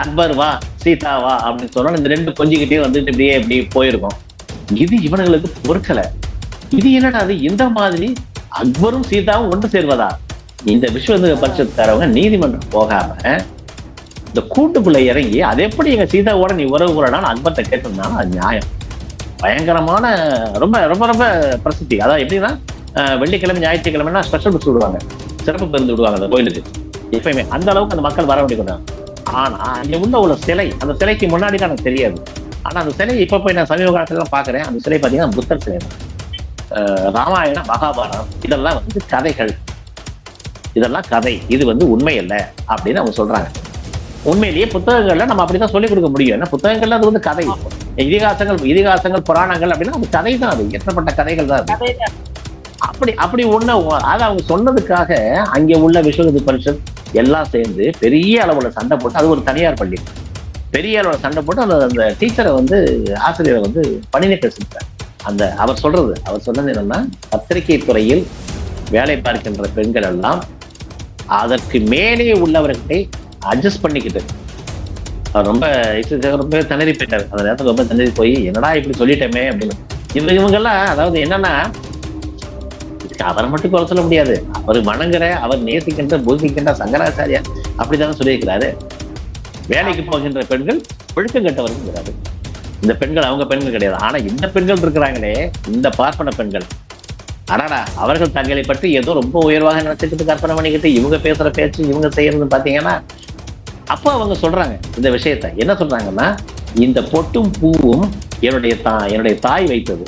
அக்பர் வா சீதா வா அப்படின்னு சொன்னா இந்த ரெண்டு கொஞ்சிக்கிட்டே வந்துட்டு இப்படியே இப்படி போயிருக்கும். இது இவனுங்களுக்கு பொறுக்கல. இது என்னடா அது? இந்த மாதிரி அக்பரும் சீதாவும் ஒன்று சேர்வதா? இந்த விஸ்வ இந்து தரவங்க நீதிமன்றம் போகாம இந்த கூட்டுக்குள்ள இறங்கி அது எப்படி எங்க சீதாவோட நீ உறவு கூறடான்னு அக்பர்ட்ட கேட்டிருந்தாலும் அது நியாயம். பயங்கரமான ரொம்ப ரொம்ப ரொம்ப பிரசித்தி. அதான் எப்படின்னா வெள்ளிக்கிழமை ஞாயிற்றுக்கிழமைனா ஸ்பெஷல் பஸ் விடுவாங்க. சிறப்பு பேருந்து விடுவாங்க அந்த கோயிலுக்கு. எப்பயுமே அந்த அளவுக்கு அந்த மக்கள் வர வேண்டிய ஆனா அங்க உள்ள உள்ள சிலை அந்த சிலைக்கு முன்னாடி தான் எனக்கு தெரியாது. ஆனா அந்த சிலை இப்ப போய் நான் சமீப காலத்துல பாக்குறேன் அந்த சிலை பாத்தீங்கன்னா புத்தர் சிலை ராமாயணம் மகாபாரதம் இதெல்லாம் வந்து கதைகள். இதெல்லாம் கதை. இது வந்து உண்மை அல்ல அப்படின்னு அவங்க சொல்றாங்க. உண்மையிலேயே புத்தகங்கள்ல நம்ம அப்படிதான் சொல்லிக் கொடுக்க முடியும். ஏன்னா புத்தகங்கள்ல அது வந்து கதை. இதிகாசங்கள் இதிகாசங்கள் புராணங்கள் அப்படின்னா அது கதை தான் அது. எத்தப்பட்ட கதைகள் தான் அது. அப்படி அப்படி ஒண்ணு அதை அவங்க சொன்னதுக்காக அங்கே உள்ள விஸ்வகதி பரிஷத் எல்லாம் சேர்ந்து பெரிய அளவில் சண்டை போட்டு அது ஒரு தனியார் பள்ளி. பெரிய அளவில் சண்டை போட்டு அந்த அந்த டீச்சரை வந்து ஆசிரியரை வந்து பணிநீக்கம் செஞ்சார் அந்த அவர் சொல்றது அவர் சொன்னது என்னன்னா பத்திரிகை துறையில் வேலை பார்க்கின்ற பெண்கள் எல்லாம் அதற்கு மேலே உள்ளவர்களை அட்ஜஸ்ட் பண்ணிக்கிட்டு அவர் ரொம்ப ரொம்ப திணறி போயிட்டார். அந்த நேரத்தில் ரொம்ப திணறி போய் என்னடா இப்படி சொல்லிட்டோமே? அப்படின்னு. இவங்க இவங்கெல்லாம் அதாவது என்னன்னா அவரை மட்டும் குறை சொல்ல முடியாது. அவர் வணங்குற அவர் நேசிக்கின்ற பூசிக்கின்ற சங்கராச்சாரியார் அப்படித்தானே சொல்லியிருக்கிறாரு. வேலைக்கு போகின்ற பெண்கள் ஒழுக்கம் கெட்டவர்கள்ங்கிறாரு இந்த பெண்கள் அவங்க பெண்கள் கிடையாது. ஆனா இந்த பெண்கள் இருக்கிறாங்களே இந்த பார்ப்பன பெண்கள். அடாடா அவர்கள் தங்களை பற்றி ஏதோ ரொம்ப உயர்வாக நினைச்சுக்கிட்டு கற்பனை பண்ணிக்கிட்டு இவங்க பேசுற பேச்சு இவங்க செய்யறது பாத்தீங்கன்னா அப்போ அவங்க சொல்றாங்க இந்த விஷயத்த. என்ன சொல்றாங்கன்னா இந்த பொட்டும் பூவும் என்னுடைய தா என்னுடைய தாய் வைத்தது.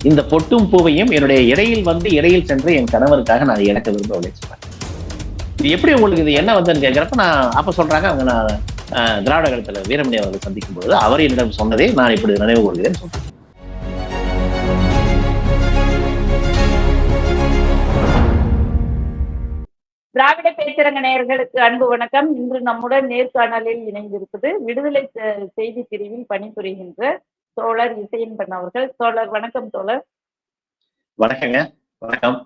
இந்த பொட்டும் பூவையும் என்னுடைய இடையில் வந்து இடையில் சென்று என் கணவருக்காக நான் இழக்க விரும்ப சொல்றேன் இது எப்படி உங்களுக்கு இது என்ன வந்ததுன்னு கேட்கிறப்ப நான் அப்ப சொல்றாங்க அவங்க நான் திராவிட கழகத்துல வீரமணி அவர்களை சந்திக்கும் பொழுது அவர் என்னிடம் சொன்னதே நான் இப்படி நினைவு கூறுகிறேன் சொல்றேன் திராவிட பேச்சரங்க நேயர்களுக்கு அன்பு வணக்கம். இன்று நம்முடன் நேர்காணலில் இணைந்திருப்பது விடுதலை செய்தி பிரிவில் பணிபுரிகின்ற தோழர் இசையன்பன் அவர்கள். தோழர் வணக்கம் தோழர். வணக்கங்க. வணக்கம்.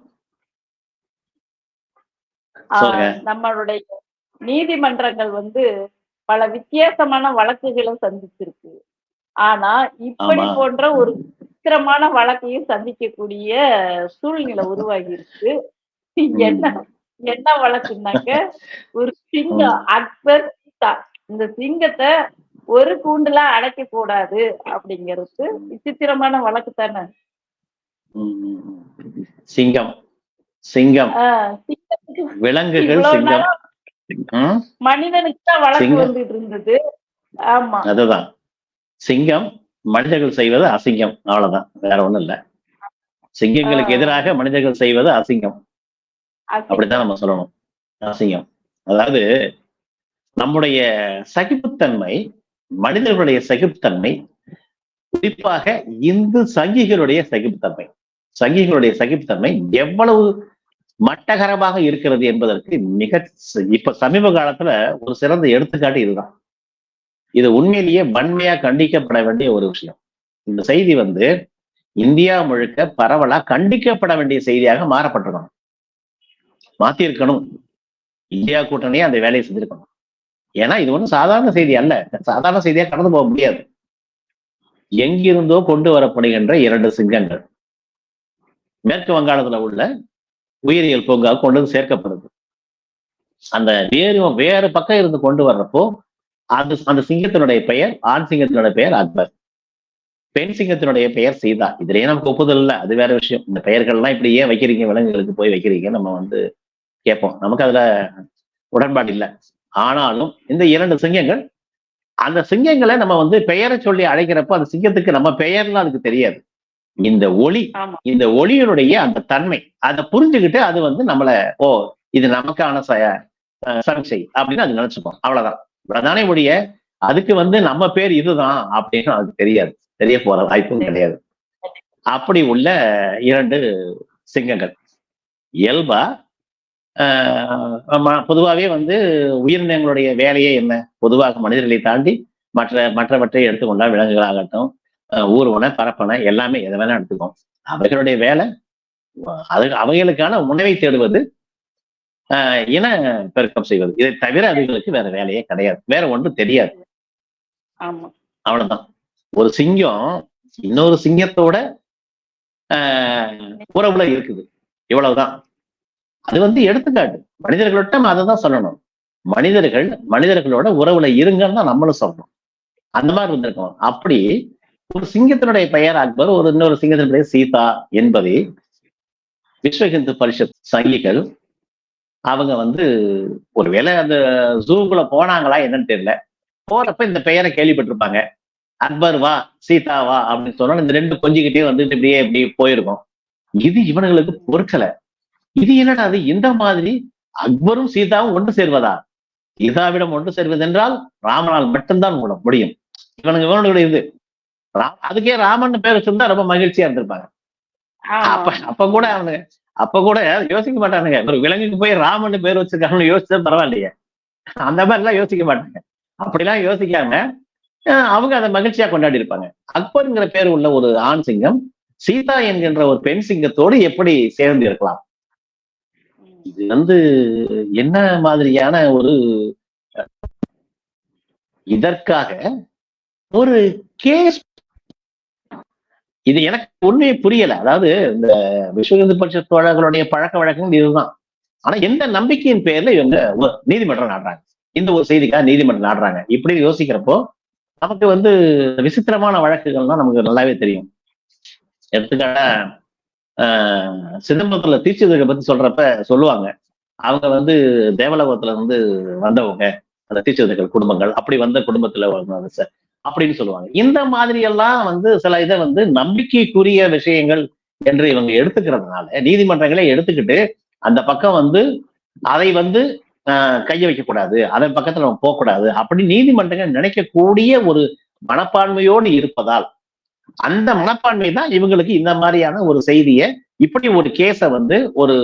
நம்மளுடைய நீதிமன்றங்கள் வந்து பல வித்தியாசமான வழக்குகளை சந்திச்சிருக்கு. ஆனா இப்படி. போன்ற ஒரு விசித்திரமான வழக்கையும் சந்திக்கக்கூடிய சூழ்நிலை உருவாகி இருக்கு என்ன என்ன வழக்குனாக்க ஒரு சிங்கம் அக்பர் இந்த சிங்கத்தை ஒரு கூண்டுல அடைக்க கூடாது அப்படிங்கிறது விசித்திரமான வழக்கு தானே. சிங்கம். சிங்கம். விலங்குகள் சிங்கம். மனிதனுக்கு தான் வழக்கு. வந்துட்டு இருந்தது. ஆமா. அதுதான். சிங்கம் மனிதர்கள் செய்வது அசிங்கம். அவ்வளவுதான். வேற ஒண்ணும் இல்ல. சிங்கங்களுக்கு. எதிராக மனிதர்கள் செய்வது அசிங்கம். அப்படித்தான் நம்ம சொல்லணும். அசிங்கம். அதாவது நம்முடைய சகிப்புத்தன்மை மனிதர்களுடைய சகிப்புத்தன்மை குறிப்பாக இந்து சங்கிகளுடைய சகிப்புத்தன்மை. சங்கிகளுடைய சகிப்புத்தன்மை எவ்வளவு மட்டகரமாக இருக்கிறது என்பதற்கு மிக ச- இப்ப சமீப காலத்துல ஒரு சிறந்த எடுத்துக்காட்டு இதுதான். இது உண்மையிலேயே வன்மையா கண்டிக்கப்பட வேண்டிய ஒரு விஷயம். இந்த செய்தி வந்து இந்தியா முழுக்க பரவலா கண்டிக்கப்பட வேண்டிய செய்தியாக மாறப்பட்டிருக்கணும். மாத்திருக்கணும் இந்தியா கூட்டணியே அந்த வேலையை செஞ்சிருக்கணும். ஏன்னா இது ஒன்றும் சாதாரண செய்தி அல்ல. சாதாரண செய்தியா கடந்து போக முடியாது. எங்கிருந்தோ கொண்டு வரப்படுகின்ற இரண்டு சிங்கங்கள். மேற்கு வங்காளத்துல உள்ள உயிரியல் பூங்கா கொண்டு வந்து சேர்க்கப்படுது. அந்த வேறு வேறு பக்கம் இருந்து கொண்டு வர்றப்போ அந்த அந்த சிங்கத்தினுடைய பெயர் ஆண் சிங்கத்தினுடைய பெயர் அக்பர். பெண் சிங்கத்தினுடைய பெயர் சீதா. இதுலயே நமக்கு ஒப்புதல் இல்லை. அது வேற விஷயம். இந்த பெயர்கள்லாம் இப்படி ஏன் வைக்கிறீங்க? விலங்குகளுக்கு போய் வைக்கிறீங்க நம்ம வந்து கேட்போம். நமக்கு அதுல உடன்பாடு இல்லை. ஆனாலும் இந்த இரண்டு சிங்கங்கள் அந்த சிங்கங்களை நம்ம வந்து பெயரை சொல்லி அழைக்கிறப்போ அந்த சிங்கத்துக்கு நம்ம பெயர்லாம் அதுக்கு தெரியாது. இந்த ஒளி இந்த ஒளியினுடைய அந்த தன்மை அதை புரிஞ்சுக்கிட்டு அது வந்து நம்மள ஓ இது நமக்கான சமிச்சை அப்படின்னு அது நினைச்சுப்போம். அவ்வளவுதான். இவ்வளவுதானே ஒழிய அதுக்கு வந்து நம்ம பேர் இதுதான் அப்படின்னு அதுக்கு தெரியாது. தெரிய போற வாய்ப்பும் கிடையாது. அப்படி உள்ள இரண்டு சிங்கங்கள். இயல்பா பொதுவாவே வந்து உயிரினங்களுடைய வேலையே என்ன? பொதுவாக மனிதர்களை தாண்டி மற்ற மற்றவற்றை எடுத்துக்கொண்டா விலங்குகளாகட்டும் ஊர்வன பரப்பன எல்லாமே எதை வேணா எடுத்துக்கோம் அவைகளுடைய வேலை அது அவைகளுக்கான உணவை தேடுவது ஆஹ் இன பெருக்கம் செய்வது. இதை தவிர அதுகளுக்கு வேற வேலையே கிடையாது. வேற ஒன்றும் தெரியாது. அவ்வளவுதான். ஒரு சிங்கம் இன்னொரு சிங்கத்தோட ஆஹ் உறவுல இருக்குது. இவ்வளவுதான். அது வந்து எடுத்துக்காட்டு. மனிதர்கள்ட்ட நம்ம அதை தான் சொல்லணும். மனிதர்கள் மனிதர்களோட உறவுல இருங்கன்னு தான் நம்மளும் சொல்லணும். அந்த மாதிரி வந்திருக்கோம் அப்படி ஒரு சிங்கத்தினுடைய பெயர் அக்பர் ஒரு இன்னொரு சிங்கத்தின் பெயர் சீதா என்பதை விஸ்வ ஹிந்து பரிஷத் சங்கிகள் அவங்க வந்து ஒருவேளை அந்த ஜூக்குள்ள போனாங்களா என்னன்னு தெரியல. போறப்ப இந்த பெயரை கேள்விப்பட்டிருப்பாங்க. அக்பர் வா சீதா வா அப்படின்னு சொன்னா இந்த ரெண்டு கொஞ்சிக்கிட்டே வந்துட்டு இப்படியே இப்படி போயிருக்கும். இது இவனுங்களுக்கு பொறுக்கல. இது என்னடா அது இந்த மாதிரி அக்பரும் சீதாவும் ஒன்று சேர்வதா? சீதாவிடம் ஒன்று சேர்வது என்றால் ராமனால் மட்டும்தான் மூலம் முடியும். இவனுக்கு இவனுடைய இது. அதுக்கே ராமன் பேர் வச்சிருந்தா ரொம்ப மகிழ்ச்சியா இருந்திருப்பாங்க. அப்ப அப்ப கூட அவனுங்க அப்ப கூட யோசிக்க மாட்டானுங்க. ஒரு விலங்குக்கு போய் ராமன் பேர் வச்சிருக்காங்கன்னு யோசிச்சா பரவாயில்லையே. அந்த மாதிரி எல்லாம் யோசிக்க மாட்டாங்க. அப்படிலாம் யோசிக்காம அவங்க அதை மகிழ்ச்சியா கொண்டாடி இருப்பாங்க. அக்பர்ங்கிற பேர் உள்ள ஒரு ஆண் சிங்கம் சீதா என்கின்ற ஒரு பெண் சிங்கத்தோடு எப்படி சேர்ந்து இருக்கலாம்? இது வந்து என்ன மாதிரியான ஒரு இதற்காக ஒரு கேஸ் இது எனக்கு உண்மையை புரியல. அதாவது இந்த விஸ்வ இந்து பரிஷத் தோழர்களுடைய பழக்க வழக்கங்கள் இதுதான். ஆனா எந்த நம்பிக்கையின் பேர்ல இவங்க நீதிமன்றம் நாடுறாங்க. இந்த ஒரு செய்திக்காக நீதிமன்றம் நாடுறாங்க. இப்படி யோசிக்கிறப்போ நமக்கு வந்து விசித்திரமான வழக்குகள்லாம் நமக்கு நல்லாவே தெரியும். எடுத்துக்காட்டா சிதம்பரத்துல தீட்சிதரை பத்தி சொல்றப்ப சொல்லுவாங்க. அவங்க வந்து தேவலோகத்துல இருந்து வந்தவங்க அந்த தீட்சிதர்கள் குடும்பங்கள். அப்படி வந்த குடும்பத்துல சார் அப்படின்னு சொல்லுவாங்க. இந்த மாதிரி எல்லாம் வந்து சில இதை வந்து நம்பிக்கைக்குரிய விஷயங்கள் என்று இவங்க எடுத்துக்கிறதுனால நீதிமன்றங்களே எடுத்துக்கிட்டு அந்த பக்கம் வந்து அதை வந்து ஆஹ் கைய வைக்கக்கூடாது அதன் பக்கத்துல நம்ம போகக்கூடாது அப்படி நீதிமன்றங்கள் நினைக்கக்கூடிய ஒரு மனப்பான்மையோடு இருப்பதால் அந்த மனப்பான்மை தான் இவங்களுக்கு இந்த மாதிரியான ஒரு செய்தியை இப்படி ஒரு கேஸை வந்து ஒரு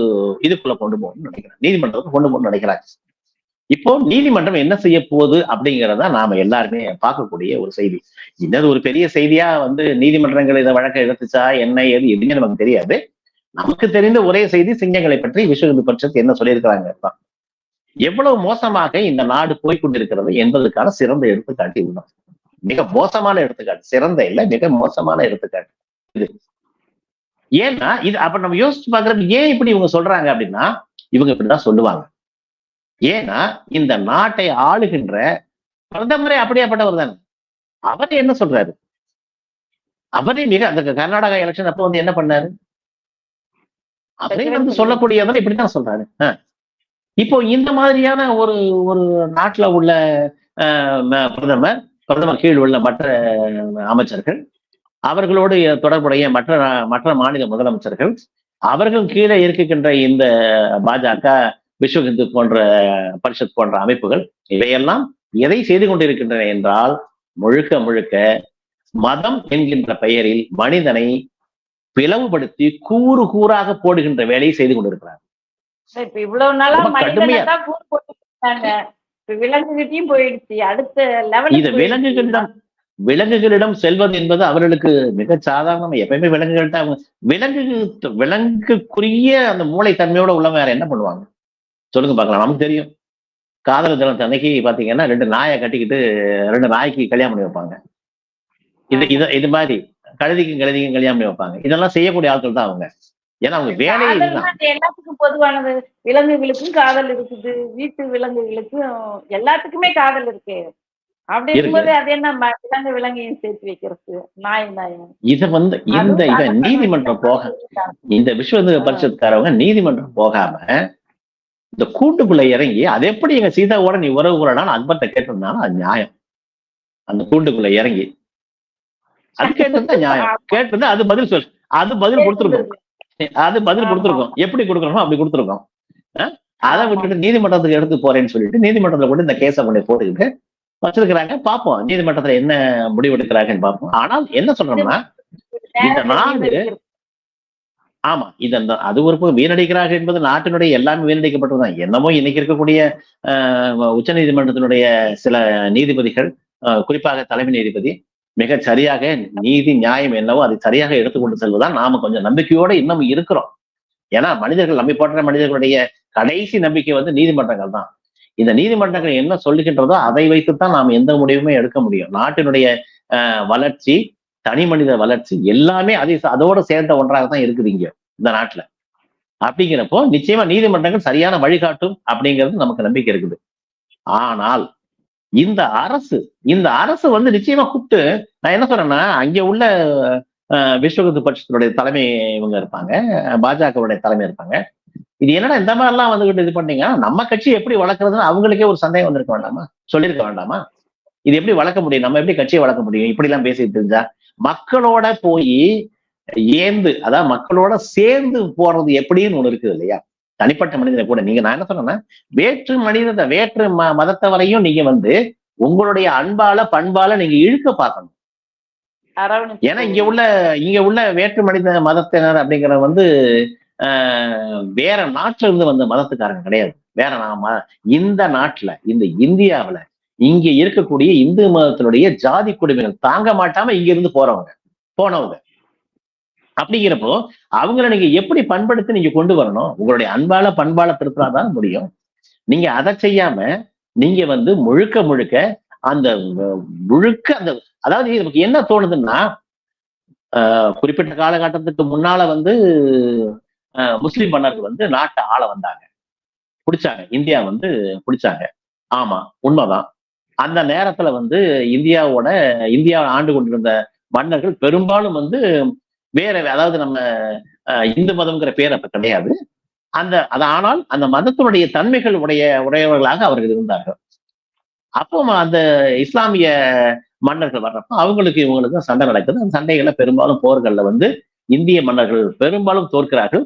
இதுக்குள்ள கொண்டு போகணும்னு நினைக்கிறேன் நீதிமன்றத்துக்கு கொண்டு போகணும்னு நினைக்கிறாங்க இப்போ நீதிமன்றம் என்ன செய்ய போகுது அப்படிங்கிறத நாம எல்லாருமே பார்க்கக்கூடிய ஒரு செய்தி. இன்னது ஒரு பெரிய செய்தியா வந்து நீதிமன்றங்கள் இதை வழக்கை எடுத்துச்சா என்ன ஏது எதுவுமே நமக்கு தெரியாது. நமக்கு தெரிந்த ஒரே செய்தி சிங்கங்களை பற்றி விஸ்வ இந்து பரிஷத் என்ன சொல்லியிருக்கிறாங்க தான் எவ்வளவு மோசமாக இந்த நாடு போய்கொண்டிருக்கிறது என்பதற்கான சிறந்த எடுத்துக்காட்டு இதுதான். மிக மோசமான எடுத்துக்காட்டு. சிறந்த இல்ல மிக மோசமான எடுத்துக்காட்டு. இது. ஏன்னா இது அப்ப நம்ம யோசிச்சு பாக்குறது ஏன் இப்படி இவங்க சொல்றாங்க அப்படின்னா இவங்க இப்படிதான் சொல்லுவாங்க. ஏன்னா இந்த நாட்டை ஆளுகின்ற பிரதமரே அப்படியாப்பட்டவர் தானே. அவர் என்ன சொல்றாரு? அவரே மிக அந்த கர்நாடகா எலெக்ஷன் அப்ப வந்து என்ன பண்ணாரு? அவரே வந்து சொல்லக்கூடியவர் இப்படிதான் சொல்றாரு. ஆஹ். இப்போ இந்த மாதிரியான ஒரு ஒரு நாட்டுல உள்ள ஆஹ், பிரதமர் பிரதமர் கீழ் உள்ள மற்ற அமைச்சர்கள் அவர்களோடு தொடர்புடைய மற்ற மற்ற மாநில முதலமைச்சர்கள் அவர்கள் கீழே இருக்கின்ற இந்த பாஜக விஸ்வ இந்து போன்ற பரிஷத் போன்ற அமைப்புகள் இவையெல்லாம் எதை செய்து கொண்டிருக்கின்றன என்றால் முழுக்க முழுக்க மதம் என்கின்ற பெயரில் மனிதனை பிளவுபடுத்தி கூறு கூறாக போடுகின்ற வேலையை செய்து கொண்டிருக்கிறார் இவ்வளவு நாளா தான் விலங்குகிட்டயும் போயிடுச்சு. அடுத்த இது லெவலுக்கு விலங்குகளிடம் விலங்குகளிடம் செல்வது என்பது அவர்களுக்கு மிக சாதாரணம். எப்பயுமே விலங்குகள்கிட்ட அவங்க விலங்கு விலங்குக்குரிய அந்த மூளை தன்மையோட உள்ளவங்க வேற என்ன பண்ணுவாங்க? சொல்லுங்க பார்க்கலாம். நமக்கு தெரியும். காதல் தினம் அன்னைக்கு பாத்தீங்கன்னா ரெண்டு நாயை கட்டிக்கிட்டு ரெண்டு நாய்க்கு கல்யாணம் பண்ணி வைப்பாங்க. இது இது இது மாதிரி கழுதிக்கும் கழுதிக்கும் கல்யாணம் பண்ணி வைப்பாங்க. இதெல்லாம் செய்யக்கூடிய ஆட்கள் தான் அவங்க. ஏன்னா அவங்க வேலையே அது எல்லாத்துக்கும் பொதுவானது. விலங்குகளுக்கும் காதல் இருக்குது. வீட்டு விலங்குகளுக்கும் எல்லாத்துக்குமே காதல் இருக்கு. அப்படி இருக்கு. இருக்கும்போது அது என்ன விலங்கு விலங்கையும் சேர்த்து வைக்கிறது? நாய் நாயும். இத வந்து இந்த இவன் நீதிமன்றம் போக இந்த விஸ்வ இந்து நீதிமன்றம் போகாம இந்த கூட்டுக்குள்ள இறங்கி அது எப்படி எங்க சீதாவோட நீ உறவு கூறடான்னு அக்பர்ட்ட கேட்டிருந்தாலும் அது நியாயம். அந்த கூண்டுக்குள்ள இறங்கி. அது கேட்டிருந்தா நியாயம். கேட்டிருந்தா அது பதில் சொல் அது பதில் கொடுத்துருக்கும். அது பதில் கொடுத்துருக்கோம். எப்படி கொடுக்கணுமோ அப்படி கொடுத்துருக்கோம்? அதை விட்டுட்டு நீதிமன்றத்துக்கு எடுத்து போறேன்னு சொல்லிட்டு நீதிமன்றத்துல கொண்டு இந்த கேஸை கொண்டு போட்டுக்கிட்டு வச்சிருக்கிறாங்க. பார்ப்போம். நீதிமன்றத்துல என்ன முடிவு எடுக்கிறாங்கன்னு பார்ப்போம். ஆனால் என்ன சொல்றோம்னா இந்த நாடு ஆமா. இது அந்த அது ஒரு வீணடிக்கிறார்கள் என்பது நாட்டினுடைய எல்லாமே வீணடிக்கப்பட்டதுதான் என்னமோ இன்னைக்கு இருக்கக்கூடிய உச்ச நீதிமன்றத்தினுடைய சில நீதிபதிகள் ஆஹ் குறிப்பாக தலைமை நீதிபதி மிக சரியாக நீதி நியாயம் என்னவோ அதை சரியாக எடுத்துக்கொண்டு செல்வதால் நாம கொஞ்சம் நம்பிக்கையோட இன்னும் இருக்கிறோம். ஏன்னா மனிதர்கள் நம்பி போன்ற மனிதர்களுடைய கடைசி நம்பிக்கை வந்து நீதிமன்றங்கள் தான். இந்த நீதிமன்றங்கள் என்ன சொல்லுகின்றதோ அதை வைத்துத்தான் நாம் எந்த முடிவுமே எடுக்க முடியும். நாட்டினுடைய அஹ், வளர்ச்சி தனி மனித வளர்ச்சி எல்லாமே அதை அதோட சேர்ந்த ஒன்றாக தான் இருக்குது இங்க இந்த நாட்டுல. அப்படிங்கிறப்போ நிச்சயமா நீதிமன்றங்கள் சரியான வழிகாட்டும் அப்படிங்கிறது நமக்கு நம்பிக்கை இருக்குது. ஆனால் இந்த அரசு இந்த அரசு வந்து நிச்சயமா கூப்பிட்டு நான் என்ன சொல்றேன்னா அங்க உள்ள அஹ், விஸ்வகுத்து பட்சத்தினுடைய தலைமை இவங்க இருப்பாங்க பாஜகவுடைய தலைமை இருப்பாங்க. இது என்னடா இந்த மாதிரி எல்லாம் வந்துகிட்டு இது பண்ணீங்க? நம்ம கட்சி எப்படி வளர்க்கறதுன்னு அவங்களுக்கே ஒரு சந்தேகம் வந்திருக்க வேண்டாமா? சொல்லியிருக்க வேண்டாமா? இது எப்படி வளர்க்க முடியும்? நம்ம எப்படி கட்சியை வளர்க்க முடியும்? இப்படி எல்லாம் பேசிட்டு இருந்தா மக்களோட போய் ஏந்து அதாவது மக்களோட சேர்ந்து போறது எப்படின்னு ஒண்ணு இருக்குது இல்லையா? தனிப்பட்ட மனிதனை கூட. நீங்க நான் என்ன சொன்னேன்னா வேற்று மனித வேற்று ம மதத்தை வரையும் நீங்க வந்து உங்களுடைய அன்பால பண்பால நீங்க இழுக்க பார்க்கணும். ஏன்னா இங்க உள்ள இங்க உள்ள வேற்று மனித மதத்தினர் அப்படிங்கிற வந்து ஆஹ், வேற நாட்டுல இருந்து வந்த மதத்துக்காரங்க கிடையாது. வேற நான் ம- இந்த நாட்டுல இந்த இந்தியாவுல இங்க இருக்கக்கூடிய இந்து மதத்தினுடைய ஜாதி குடும்பங்கள் தாங்க மாட்டாம இங்க இருந்து போறவங்க போனவங்க. அப்படிங்கிறப்போ அவங்கள நீங்க எப்படி பண்படுத்தி நீங்க கொண்டு வரணும்? உங்களுடைய அன்பால பண்பால திருத்தினாதான் முடியும். நீங்க அதை செய்யாம நீங்க வந்து முழுக்க முழுக்க அந்த முழுக்க அந்த அதாவது நமக்கு என்ன தோணுதுன்னா ஆஹ், குறிப்பிட்ட காலகட்டத்துக்கு முன்னால வந்து ஆஹ், முஸ்லிம் மன்னர்கள் வந்து நாட்டை ஆள வந்தாங்க. பிடிச்சாங்க. இந்தியா வந்து பிடிச்சாங்க. ஆமா உண்மைதான். அந்த நேரத்துல வந்து இந்தியாவோட இந்தியாவை ஆண்டு கொண்டிருந்த மன்னர்கள் பெரும்பாலும் வந்து வேற அதாவது நம்ம இந்து மதம்ங்கிற பேர் அப்ப கிடையாது. அந்த அது ஆனால் அந்த மதத்தினுடைய தன்மைகள் உடைய உடையவர்களாக அவர்கள் இருந்தார்கள். அப்போ அந்த இஸ்லாமிய மன்னர்கள் வர்றப்போ அவங்களுக்கு இவங்களுக்கு சண்டை நடக்குது. அந்த சண்டைகள்ல பெரும்பாலும் போர்கள்ல வந்து இந்திய மன்னர்கள் பெரும்பாலும் தோற்கிறார்கள்.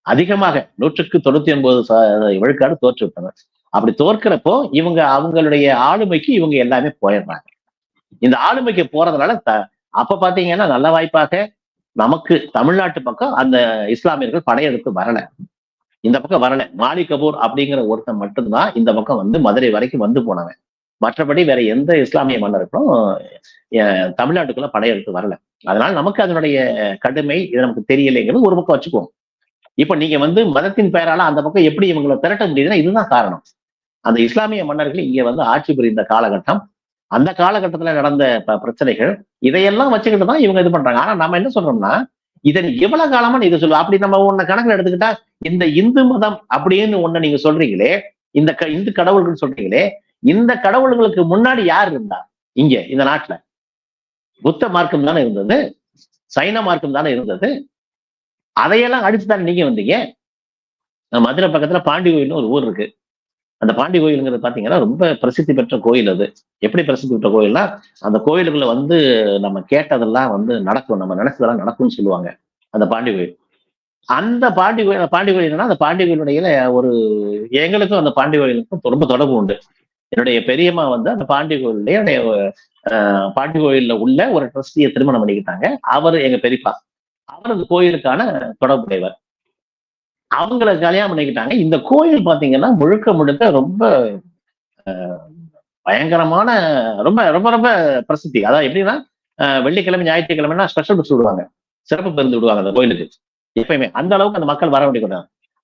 அதிகமாக நூற்றுக்கு தொண்ணூத்தி ஒன்பது ச- விழுக்காடு தோற்று விட்டனர். அப்படி தோற்கிறப்போ இவங்க அவங்களுடைய ஆளுமைக்கு இவங்க எல்லாமே போயிடுறாங்க. இந்த ஆளுமைக்கு போறதுனால த- அப்ப பாத்தீங்கன்னா நல்ல வாய்ப்பாக நமக்கு தமிழ்நாட்டு பக்கம் அந்த இஸ்லாமியர்கள் படையெடுத்து வரல. இந்த பக்கம் வரல. மாலி கபூர் அப்படிங்கிற ஒருத்தன் மட்டும்தான் இந்த பக்கம் வந்து மதுரை வரைக்கும் வந்து போனவன். மற்றபடி வேற எந்த இஸ்லாமிய மன்னருக்கும் அஹ், தமிழ்நாட்டுக்குள்ள படையெடுத்து வரல. அதனால நமக்கு அதனுடைய கடுமை இது நமக்கு தெரியலைங்கிறது ஒரு பக்கம் வச்சுக்குவோம். இப்ப நீங்க வந்து மதத்தின் பெயரால அந்த பக்கம் எப்படி இவங்களை திரட்ட முடியுதுன்னா இதுதான் காரணம். அந்த இஸ்லாமிய மன்னர்கள் இங்க வந்து ஆட்சி புரிந்த காலகட்டம் அந்த காலகட்டத்துல நடந்த ப- பிரச்சனைகள் இதையெல்லாம் வச்சுக்கிட்டு தான் இவங்க இது பண்றாங்க. ஆனா நம்ம என்ன சொல்றோம்னா இதன் எவ்வளவு காலமா நீ இதை சொல்லுவ அப்படி நம்ம ஒன்ன கணக்குல எடுத்துக்கிட்டா இந்த இந்து மதம் அப்படின்னு ஒண்ணு நீங்க சொல்றீங்களே இந்த க- இந்து கடவுள்கள் சொல்றீங்களே இந்த கடவுள்களுக்கு முன்னாடி யார் இருந்தா? இங்க இந்த நாட்டுல. புத்த மார்க்கம் தானே இருந்தது. சைன மார்க்கம் தானே இருந்தது. அதையெல்லாம் அடிச்சு தானே நீங்க வந்தீங்க? மதுரை பக்கத்துல பாண்டி கோயில்னு ஒரு ஊர் இருக்கு. அந்த பாண்டி கோயிலுங்கிறது பாத்தீங்கன்னா ரொம்ப பிரசித்தி பெற்ற கோயில் அது. எப்படி பிரசித்தி பெற்ற கோயில்னா அந்த கோயிலுக்குள்ள வந்து நம்ம கேட்டதெல்லாம் வந்து நடக்கும். நம்ம நினைச்சதெல்லாம் நடக்கும்னு சொல்லுவாங்க அந்த பாண்டி கோயில். அந்த பாண்டி கோயில் பாண்டி கோயில் என்னன்னா அந்த பாண்டி கோயிலுடைய ஒரு எங்களுக்கும் அந்த பாண்டி கோயிலுக்கும் ரொம்ப தொடர்பு உண்டு. என்னுடைய பெரியம்மா வந்து அந்த பாண்டி கோயிலுடைய பாண்டி கோயில்ல உள்ள ஒரு ட்ரஸ்டியை திருமணம் பண்ணிக்கிட்டாங்க. அவர் எங்க பெரியப்பா. அவர் அந்த கோயிலுக்கான தொடர்புடையவர். அவங்கள கல்யாணம் பண்ணிக்கிட்டாங்க இந்த கோயில் பாத்தீங்கன்னா முழுக்க முழுக்க ரொம்ப பயங்கரமான ரொம்ப ரொம்ப ரொம்ப பிரசித்தி. அதாவது எப்படின்னா வெள்ளிக்கிழமை ஞாயிற்றுக்கிழமைனா ஸ்பெஷல் பஸ் விடுவாங்க. சிறப்பு பேருந்து விடுவாங்க அந்த கோயிலுக்கு. எப்பயுமே. அந்த அளவுக்கு அந்த மக்கள் வர வேண்டிய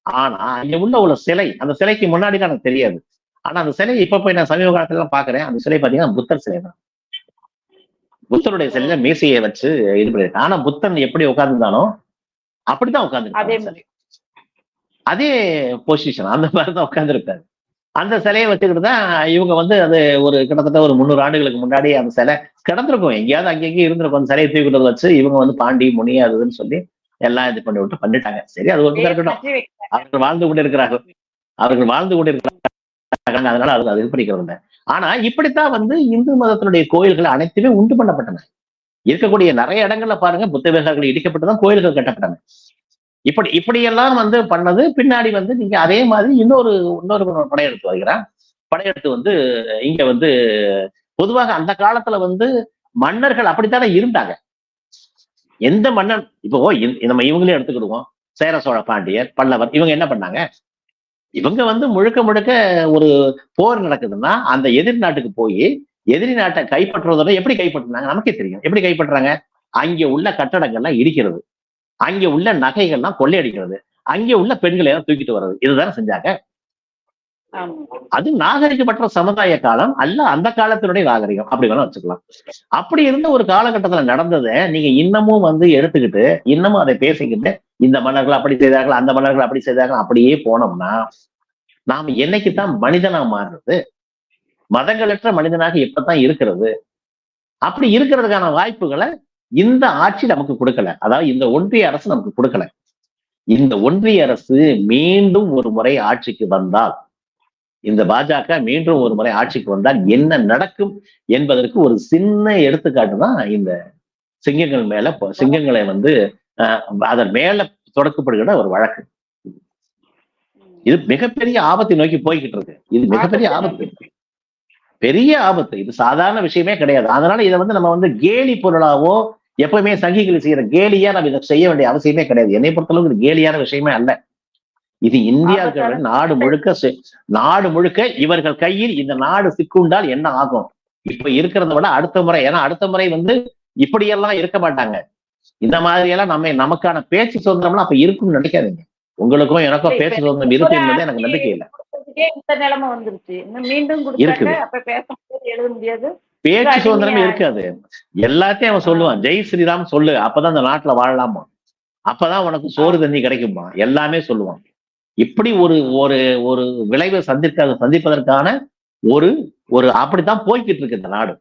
ஆனா இங்க உள்ள உள்ள சிலை அந்த சிலைக்கு முன்னாடி எனக்கு தெரியாது. ஆனா அந்த சிலை இப்ப போய் நான் சமீப காலத்துல எல்லாம் பாக்குறேன். அந்த சிலை பாத்தீங்கன்னா புத்தர் சிலை தான். புத்தருடைய சிலையில மீசையை வச்சு இது பண்ணிருக்காங்க. ஆனா புத்தன் எப்படி அதே உட்கார்ந்து மாதிரி. அதே பொசிஷன் அந்த மாதிரி தான் உட்கார்ந்துருப்பாரு அந்த சிலையை வச்சுக்கிட்டு தான் இவங்க வந்து அது ஒரு கிட்டத்தட்ட ஒரு முந்நூறு ஆண்டுகளுக்கு முன்னாடி அந்த சிலை கிடந்திருக்கும். எங்கேயாவது அங்கேயும் இருந்திருக்கும். அந்த சிலையை தூக்கிட்டு வச்சு இவங்க வந்து பாண்டி முனி அதுன்னு சொல்லி எல்லாம் இது பண்ணி விட்டு பண்ணிட்டாங்க. சரி அது பக்கம் இருக்கட்டும். அவர்கள் வாழ்ந்து கொண்டு இருக்கிறார்கள் அவர்கள் வாழ்ந்து கொண்டு இருக்கிறாங்க அதனால அது அது இது பண்ணிக்கிறது ஆனா இப்படித்தான் வந்து இந்து மதத்தினுடைய கோயில்கள் அனைத்துமே உண்டு பண்ணப்பட்டன. இருக்கக்கூடிய நிறைய இடங்கள்ல பாருங்க புத்த விகாரங்கள் இடிக்கப்பட்டுதான் கோயில்கள் கட்டப்பட்டன. இப்படி இப்படியெல்லாம் வந்து பண்ணது. பின்னாடி வந்து நீங்க அதே மாதிரி இன்னொரு இன்னொரு படையெடுத்து வருகிறான் படையெடுத்து வந்து இங்க வந்து பொதுவாக அந்த காலத்துல வந்து மன்னர்கள் அப்படித்தானே இருந்தாங்க. எந்த மன்னன் இப்போ நம்ம இவங்களே எடுத்துக்கிடுவோம். சேர சோழ பாண்டியர் பல்லவர் இவங்க என்ன பண்ணாங்க? இவங்க வந்து முழுக்க முழுக்க ஒரு போர் நடக்குதுன்னா அந்த எதிர் நாட்டுக்கு போய் எதிரி நாட்டை கைப்பற்றுவதோட எப்படி கைப்பற்றினாங்க? நமக்கே தெரியும். எப்படி கைப்பற்றுறாங்க? அங்க உள்ள கட்டடங்கள்லாம் இடிக்கிறது. அங்க உள்ள நகைகள்லாம் கொள்ளையடிக்கிறது. அங்கே உள்ள பெண்களை எல்லாம் தூக்கிட்டு வர்றது. இதுதானே செஞ்சாங்க? அது நாகரிகமற்ற சமுதாய காலம் அல்ல அந்த காலத்தினுடைய நாகரிகம். அப்படி வேணா வச்சுக்கலாம். அப்படி இருந்த ஒரு காலகட்டத்துல நடந்ததை நீங்க இன்னமும் வந்து எடுத்துக்கிட்டு இன்னமும் அதை பேசிக்கிட்டு இந்த மன்னர்கள் அப்படி செய்தார்கள் அந்த மன்னர்கள் அப்படி செய்தார்கள் அப்படியே போனோம்னா நாம் என்னைக்குத்தான் மனிதனா மாறுறது? மதங்களற்ற மனிதனாக எப்பதான் இருக்கிறது. அப்படி இருக்கிறதுக்கான வாய்ப்புகளை இந்த ஆட்சி நமக்கு கொடுக்கல. அதாவது இந்த ஒன்றிய அரசு நமக்கு கொடுக்கல. இந்த ஒன்றிய அரசு மீண்டும் ஒரு முறை ஆட்சிக்கு வந்தால் இந்த பாஜக மீண்டும் ஒரு முறை ஆட்சிக்கு வந்தால் என்ன நடக்கும் என்பதற்கு ஒரு சின்ன எடுத்துக்காட்டு தான் இந்த சிங்கங்கள் மேல சிங்கங்களை வந்து அதன் மேல தொடக்கப்படுகிற ஒரு வழக்கு. இது மிகப்பெரிய ஆபத்தை நோக்கி போய்கிட்டு இருக்கு. இது மிகப்பெரிய ஆபத்து பெரிய ஆபத்து. இது சாதாரண விஷயமே கிடையாது. அதனால இதை வந்து நம்ம வந்து கேலி பொருளாவோ எப்பவுமே சங்கிகள் செய்யற கேலியா நம்ம இதை செய்ய வேண்டிய அவசியமே கிடையாது. என்னை பொறுத்தளவுக்கு இது கேலியான விஷயமே அல்ல. இது இந்தியாவுக்கு நாடு முழுக்க நாடு முழுக்க இவர்கள் கையில் இந்த நாடு சிக்குண்டால் என்ன ஆகும்? இப்ப இருக்கிறத விட அடுத்த முறை ஏன்னா அடுத்த முறை வந்து இப்படியெல்லாம் இருக்க மாட்டாங்க. இந்த மாதிரி எல்லாம் நம்ம நமக்கான பேச்சு சுதந்திரம்லாம் அப்ப இருக்கும்னு நினைக்காதீங்க. உங்களுக்கும் எனக்கும் பேச்சு சுதந்திரம் இருக்கு என்பது எனக்கு நம்பிக்கை இல்லை. இந்த நிலைமை வந்துருச்சு. மீண்டும் இருக்குது. அப்ப பேச முடியாது எழுத முடியாது. பேச்சு சுதந்திரமே இருக்காது. எல்லாத்தையும் அவன் சொல்லுவான். ஜெய் ஸ்ரீராம் சொல்லு. அப்பதான் அந்த நாட்டுல வாழலாமா? அப்பதான் உனக்கு சோறு தண்ணி கிடைக்குமா? எல்லாமே சொல்லுவான் இப்படி ஒரு ஒரு ஒரு விளைவை சந்திக்க சந்திப்பதற்கான ஒரு ஒரு அப்படித்தான் போய்கிட்டு இருக்கு இந்த நாடு.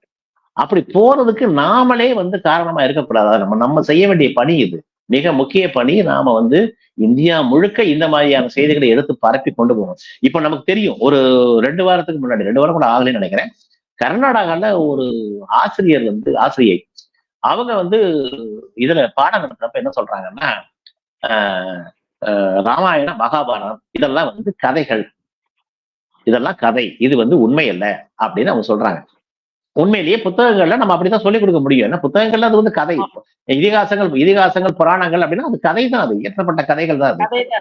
அப்படி போறதுக்கு நாமளே வந்து காரணமா இருக்கக்கூடாது. நம்ம நம்ம செய்ய வேண்டிய பணி இது. மிக முக்கிய பணி. நாம வந்து இந்தியா முழுக்க இந்த மாதிரியான செய்திகளை எடுத்து பரப்பி கொண்டு போவோம் இப்ப நமக்கு தெரியும். ஒரு ரெண்டு வாரத்துக்கு முன்னாடி ரெண்டு வாரம் கூட ஆகலைன்னு நினைக்கிறேன். கர்நாடகால ஒரு ஆசிரியர் வந்து ஆசிரியை. அவங்க வந்து இதுல பாடம் நடத்துறப்ப என்ன சொல்றாங்கன்னா ராமாயணம் மகாபாரதம் இதெல்லாம் வந்து கதைகள். இதெல்லாம் கதை. இது வந்து உண்மை அல்ல அப்படின்னு அவங்க சொல்றாங்க. உண்மையிலேயே புத்தகங்கள்ல நம்ம அப்படிதான் சொல்லிக் கொடுக்க முடியும். ஏன்னா புத்தகங்கள்ல அது வந்து கதை. இதிகாசங்கள் இதிகாசங்கள் புராணங்கள் அப்படின்னா அது கதை தான் அது. இயற்றப்பட்ட கதைகள் தான் அது.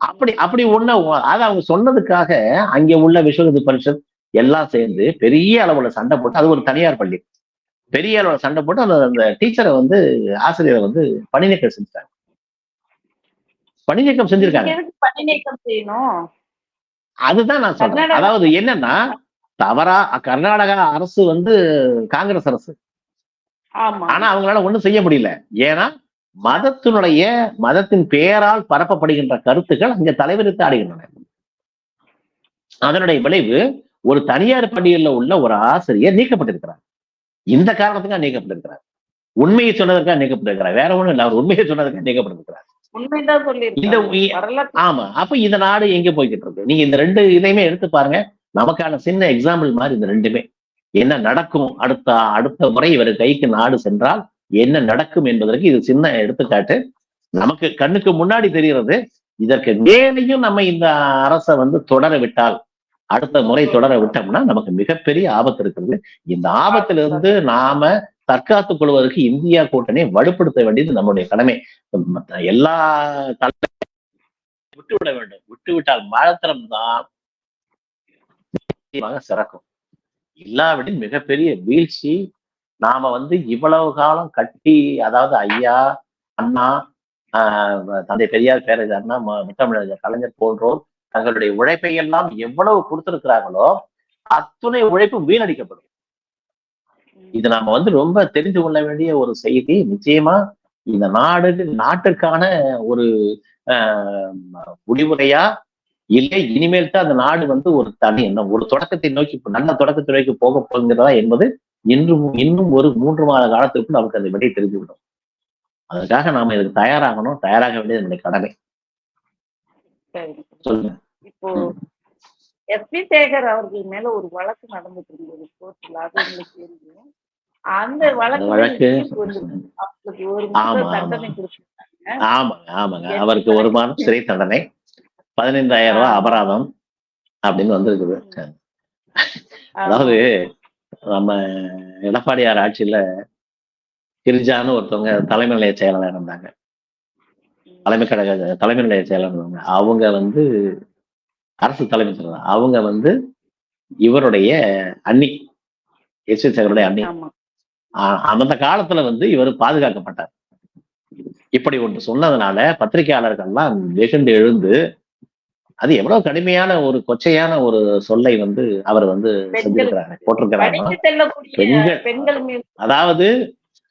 அப்படி அப்படி ஒண்ணு அதை அவங்க சொன்னதுக்காக அங்க உள்ள விஸ்வகிந்து பரிஷத் எல்லாம் சேர்ந்து பெரிய அளவுல சண்டை போட்டு அது ஒரு தனியார் பள்ளி. பெரிய அளவுல சண்டை போட்டு அந்த அந்த டீச்சரை வந்து ஆசிரியரை வந்து பணி நீக்கம் செஞ்சுட்டாங்க. பணி நீக்கம் செஞ்சிருக்காங்க. பணி நீக்கம் செய்யணும்? அதுதான் நான் சொல்றேன். அதாவது என்னன்னா தவறா கர்நாடகா அரசு வந்து காங்கிரஸ் அரசு. ஆனா அவங்களால ஒண்ணும் செய்ய முடியல. ஏன்னா மதத்தினுடைய மதத்தின் பெயரால் பரப்பப்படுகின்ற கருத்துக்கள் அங்க தலைவிரித்து ஆடுகின்றன. அதனுடைய விளைவு ஒரு தனியார் பள்ளியில உள்ள ஒரு ஆசிரியர் நீக்கப்பட்டிருக்கிறார். இந்த காரணத்துக்காக நீக்கப்பட்டிருக்கிறார். உண்மையை சொன்னதற்காக நீக்கப்பட்டிருக்கிறார். வேற ஒண்ணும் இல்ல அவர் உண்மையை சொன்னதற்காக நீக்கப்பட்டிருக்கிறார். இந்த ஆமா அப்ப இந்த நாடு எங்க போய்கிட்டு இருக்கு? நீங்க இந்த ரெண்டு இதையுமே எடுத்து பாருங்க. நமக்கான சின்ன எக்ஸாம்பிள் மாதிரி இந்த ரெண்டுமே. என்ன நடக்கும்? அடுத்த அடுத்த முறை இவர் கைக்கு நாடு சென்றால் என்ன நடக்கும் என்பதற்கு இது சின்ன எடுத்துக்காட்டு. நமக்கு கண்ணுக்கு முன்னாடி தெரிகிறது இதற்கு மேலேயும் நம்ம இந்த அரசை வந்து தொடர விட்டால் அடுத்த முறை தொடர விட்டோம்னா நமக்கு மிகப்பெரிய ஆபத்து இருக்கிறது. இந்த ஆபத்திலிருந்து நாம தற்காத்துக் கொள்வதற்கு இந்தியா கூட்டணி வலுப்படுத்த வேண்டியது நம்முடைய கடமை. எல்லா விட்டுவிட விட்டு வேண்டும். விட்டுவிட்டால் மாத்திரம் தான் சிறக்கும். இல்லாவிடில் மிகப்பெரிய வீழ்ச்சி நாம வந்து இவ்வளவு காலம் கட்டி அதாவது ஐயா அண்ணா ஆஹ் தந்தை பெரியார் பேரறிஞர் அண்ணா முத்தமிழர் கலைஞர் போன்றோர் தங்களுடைய உழைப்பை எல்லாம் எவ்வளவு கொடுத்திருக்கிறார்களோ அத்துணை உழைப்பும் வீணடிக்கப்படும். இது நாம வந்து ரொம்ப தெரிந்து கொள்ள வேண்டிய ஒரு செய்தி. நிச்சயமா இந்த நாடு நாட்டுக்கான ஒரு முடிவுரையா? இல்லை இனிமேல் தான் அந்த நாடு வந்து ஒரு தனி என்ன- ஒரு தொடக்கத்தை நோக்கி நல்ல தொடக்கத்தை நோக்கி போக போகிறதா என்பது இன்றும் இன்னும் ஒரு மூன்று மாத காலத்திற்கு நமக்கு அந்த விடை தெரிந்துவிடும். அதற்காக நாம இதுக்கு தயாராகணும். தயாராக வேண்டியது நம்முடைய கடமை. சொல்லுங்க. இப்போ எஸ் பி சேகர் அவர்கள் மேல ஒரு வழக்கு நடந்துட்டு இருந்தது கோர்ட்ல அது உங்களுக்கு தெரியும். அந்த வழக்கு அவங்களுக்கு ஒரு மாதம் ஆமா. தண்டனை கொடுத்தாங்க ஆமாங்க ஆமாங்க. அவருக்கு ஒரு மாதம் சிறை தண்டனை பதினைந்தாயிரம் ரூபாய் அபராதம் அப்படின்னு வந்திருக்குது. அதாவது நம்ம எடப்பாடியார் ஆட்சியில கிரிஜான்னு ஒருத்தவங்க தலைமை நிலைய செயலாளர் இருந்தாங்க. தலைமை கழக தலைமை நிலைய செயலாளர் அவங்க வந்து அரசு தலைமை செயலாளர் அவங்க வந்து இவருடைய அண்ணி எஸ் சேகருடைய அண்ணி. அந்த காலத்துல வந்து இவர் பாதுகாக்கப்பட்டார். இப்படி ஒன்று சொன்னதுனால பத்திரிகையாளர்கள்லாம் வெகுண்டு எழுந்து அது எவ்வளவு கடுமையான ஒரு கொச்சையான ஒரு சொல்லை வந்து அவர் வந்து படித்து செல்லக்கூடிய பெண்கள். அதாவது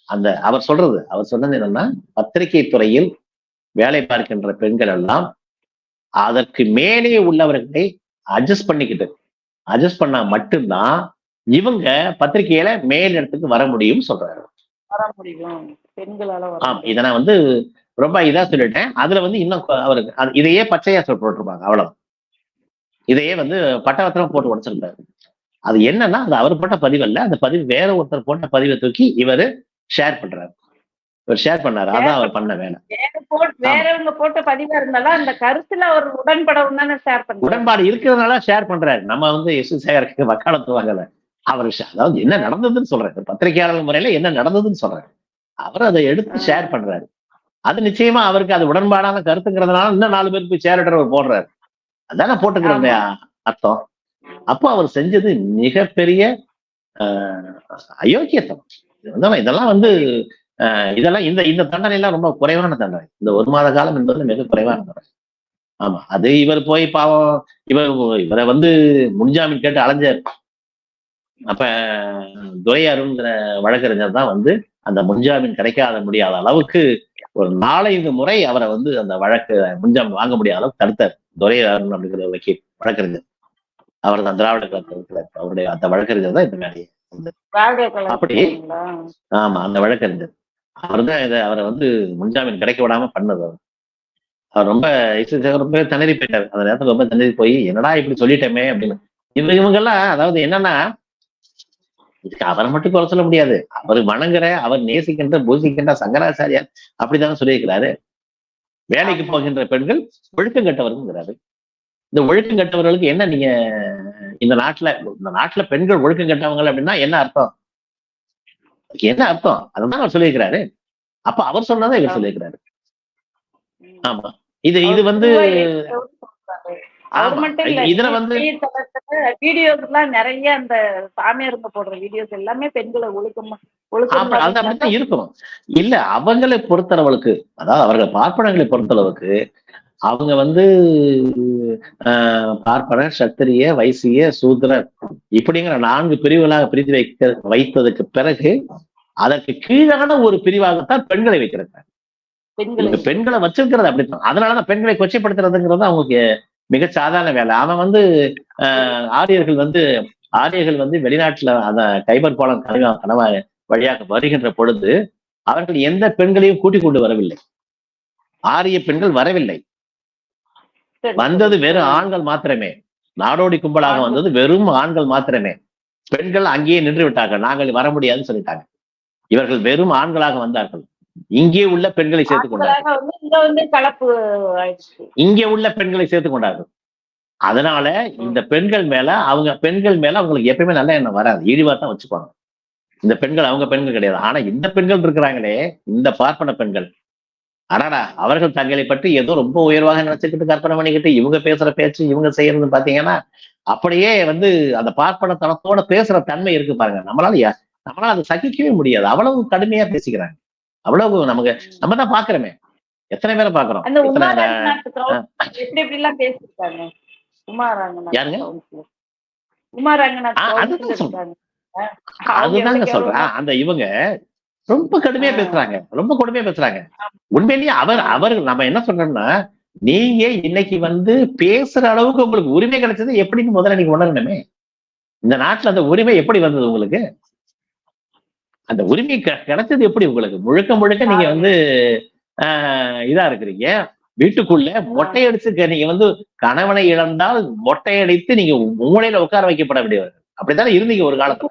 அந்த அவர் சொல்றது அவர் சொன்னது என்னன்னா பத்திரிகை துறையில் வேலை பார்க்கின்ற பெண்கள் எல்லாம் அதற்கு மேலே உள்ளவர்களை அட்ஜஸ்ட் பண்ணிக்கிட்டு அட்ஜஸ்ட் பண்ணா மட்டும்தான் இவங்க பத்திரிகையில மேல் இடத்துக்கு வர முடியும் சொல்றாரு. வர முடியும். பெண்களால ஆம். இதை நான் வந்து ரொம்ப இதா சொல்லிட்டேன். அதுல வந்து இன்னும் அவருக்கு இதையே பச்சையா சொல் போட்டிருப்பாங்க அவ்வளவு இதையே வந்து பட்டவத்திரம் போட்டு உடைச்சிருப்பாரு. அது என்னன்னா அது அவர் போட்ட பதிவு அல்ல அந்த பதிவு வேற ஒருத்தர் போட்ட பதிவை தூக்கி இவரு ஷேர் பண்றாரு. இவர் ஷேர் பண்ணாரு. அதான் அவர் பண்ண போட்- வேறவங்க போட்ட பதிவா இருந்தாலும் அந்த கருத்துல அவர் உடன்படவும் தானே ஷேர் பண்றாரு உடன்பாடு இருக்கிறதுனால ஷேர் பண்றாரு. நம்ம வந்து எஸ் சேகருக்கு வக்காலத்து வாங்கல. அவர் அதாவது என்ன நடந்ததுன்னு சொல்றாரு. பத்திரிகையாளர் முறையில என்ன நடந்ததுன்னு சொல்றாரு. அவர் அதை எடுத்து ஷேர் பண்றாரு. அது நிச்சயமா அவருக்கு அது உடன்பாடான கருத்துங்கிறதுனால இன்னும் நாலு பேருக்கு போய் அவர் போடுறாரு. அதானே போட்டுக்கிறது அர்த்தம். அப்போ அவர் செஞ்சது மிகப்பெரிய அயோக்கியத்தனம். இதெல்லாம் வந்து இதெல்லாம் இந்த இந்த தண்டனை எல்லாம் ரொம்ப குறைவான தண்டனை. இந்த ஒரு மாத காலம் என்பது மிக குறைவான தண்டனை. ஆமா அது இவர் போய் பாவம் இவர் இவரை வந்து முன்ஜாமீன் கேட்டு அலைஞ்சார். அப்ப துரை அருண்கிற வழக்கறிஞர் தான் வந்து அந்த முன்ஜாமீன் கிடைக்காத முடியாத அளவுக்கு ஒரு நாலைந்து முறை அவரை வந்து அந்த வழக்கு முன்ஜாமீன் வாங்க முடியாத அளவுக்கு தடுத்தார். துரை அருண் அப்படிங்கிற வக்கீல் வழக்கறிஞர். அவர் தான் திராவிட கழகத்தில் அவருடைய அந்த வழக்கறிஞர் தான் இந்த வேலையை அப்படி? ஆமா அந்த வழக்கறிஞர். அவர் தான் இதை அவரை வந்து முன்ஜாமீன் கிடைக்க விடாம பண்ணது அவர். அவர் ரொம்ப ரொம்ப திணறி போயிட்டார். அந்த நேரத்துல ரொம்ப திணறி போய் என்னடா இப்படி சொல்லிட்டோமே அப்படின்னு. இவங்க இவங்கெல்லாம் அதாவது என்னன்னா இதுக்கு அவரை மட்டும் குறை சொல்ல முடியாது. அவர் வணங்குற அவர் நேசிக்கின்ற பூசிக்கின்ற சங்கராச்சாரியார் அப்படித்தானே சொல்லியிருக்கிறாரு. வேலைக்கு போகின்ற பெண்கள் ஒழுக்கம் கெட்டவருங்கிறாரு இந்த ஒழுக்கம் கெட்டவர்களுக்கு என்ன நீங்க இந்த நாட்டுல இந்த நாட்டுல பெண்கள் ஒழுக்கம் கெட்டவங்க அப்படின்னா என்ன அர்த்தம்? அதுக்கு என்ன அர்த்தம்? அதுதான் அவர் சொல்லியிருக்கிறாரு. அப்ப அவர் சொன்னதை இவர் சொல்லியிருக்கிறாரு. ஆமா. இது இது வந்து இதுல வந்து வீடியோஸ் எல்லாம் நிறைய அந்த சாமியாருங்க போடுற வீடியோஸ் எல்லாமே பெண்களை ஒழுக்கமா அப்படித்தான் இருக்கும். இல்ல அவங்களை பொறுத்தளவுக்கு அதாவது அவர்கள் பார்ப்பனங்களை பொறுத்தளவுக்கு அவங்க வந்து ஆஹ், பார்ப்பனர் சத்திரிய வைசிய சூத்திரர் இப்படிங்கிற நான்கு பிரிவுகளாக பிரித்து வைக்க வைத்ததுக்கு பிறகு அதற்கு கீழான ஒரு பிரிவாகத்தான் பெண்களை வைக்கிறாங்க பெண்களை. வச்சிருக்கிறது அப்படித்தான். அதனாலதான் பெண்களை கொச்சைப்படுத்துறதுங்கிறது அவங்களுக்கு மிக சாதாரண வேலை. அவன் வந்து ஆரியர்கள் வந்து ஆரியர்கள் வந்து வெளிநாட்டுல அந்த கைபர் பாலம் கனவா கனவா வழியாக வருகின்ற பொழுது அவர்கள் எந்த பெண்களையும் கூட்டிக் கொண்டு வரவில்லை. ஆரிய பெண்கள் வரவில்லை. வந்தது. வெறும் ஆண்கள் மாத்திரமே. நாடோடி கும்பலாக. வந்தது வெறும் ஆண்கள் மாத்திரமே. பெண்கள் அங்கேயே நின்று விட்டார்கள். நாங்கள் வர முடியாதுன்னு சொல்லிட்டாங்க. இவர்கள் வெறும் ஆண்களாக வந்தார்கள். இங்கே உள்ள பெண்களை சேர்த்துக் கொண்டார்கள். இங்க உள்ள பெண்களை சேர்த்துக் கொண்டார்கள். அதனால இந்த பெண்கள் மேல அவங்க பெண்கள் மேல அவங்களுக்கு எப்பயுமே நல்ல எண்ணம் வராது. இழிவா தான் வச்சுக்குவாங்க இந்த பெண்கள் அவங்க பெண்கள் கிடையாது. ஆனா இந்த பெண்கள் இருக்கிறாங்களே இந்த பார்ப்பன பெண்கள். அடாடா அவர்கள் தங்களை பற்றி ஏதோ ரொம்ப உயர்வாக நினைச்சுக்கிட்டு கற்பனை பண்ணிக்கிட்டு இவங்க பேசுற பேச்சு இவங்க செய்யறது பாத்தீங்கன்னா அப்படியே வந்து அந்த பார்ப்பனத்தனத்தோட பேசுற தன்மை இருக்கு பாருங்க. நம்மளால நம்மளால அதை சகிக்கவே முடியாது. அவ்வளவு கடுமையா பேசிக்கிறாங்க. அவ்வளவு நமக்கு நம்ம தான் பாக்குறோமே. எத்தனை பேரை பாக்குறோம்? யாருங்க? அதுதான் சொல்றேன். அதுதாங்க சொல்றேன். அந்த இவங்க ரொம்ப கடுமையா. பேசுறாங்க. ரொம்ப கொடுமையா பேசுறாங்க. உண்மையிலேயே அவர் அவர் நம்ம என்ன சொல்றோம்னா நீங்க இன்னைக்கு வந்து பேசுற அளவுக்கு உங்களுக்கு உரிமை கிடைச்சது எப்படின்னு முதல்ல நீங்க உணரணுமே. இந்த நாட்டுல அந்த உரிமை எப்படி வந்தது உங்களுக்கு? அந்த உரிமை கெ- கிடைச்சது எப்படி உங்களுக்கு? முழுக்க முழுக்க நீங்க வந்து ஆஹ் இதா இருக்கிறீங்க. வீட்டுக்குள்ள மொட்டையடிச்சு நீங்க வந்து கணவனை இழந்தால் மொட்டையடித்து நீங்க மூளையில உட்கார வைக்கப்பட வேண்டியவர். அப்படித்தானே இருந்தீங்க ஒரு காலத்துல.